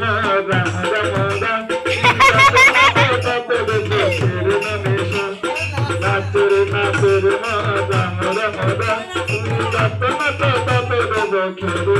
Not Thank you.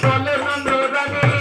চলে নন্দরানে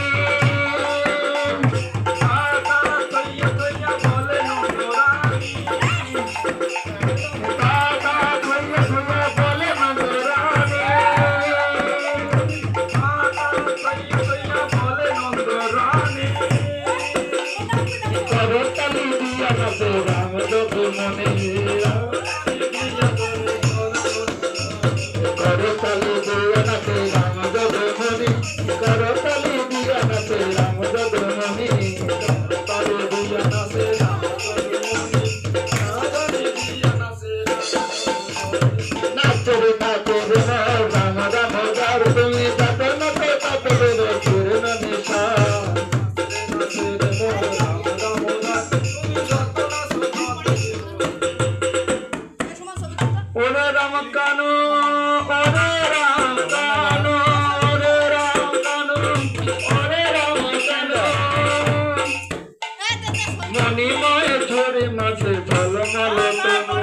মণিময় ধরে মাঝে ভালো ভালো তনু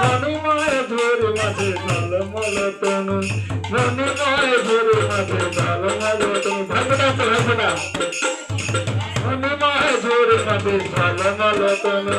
মণিময় ধরে মাঝে ভালো ভালো তনু মণিময় ধরে মাঝে ভালো ভালো তনু ভাবনা ভাবনা ভালো ভালো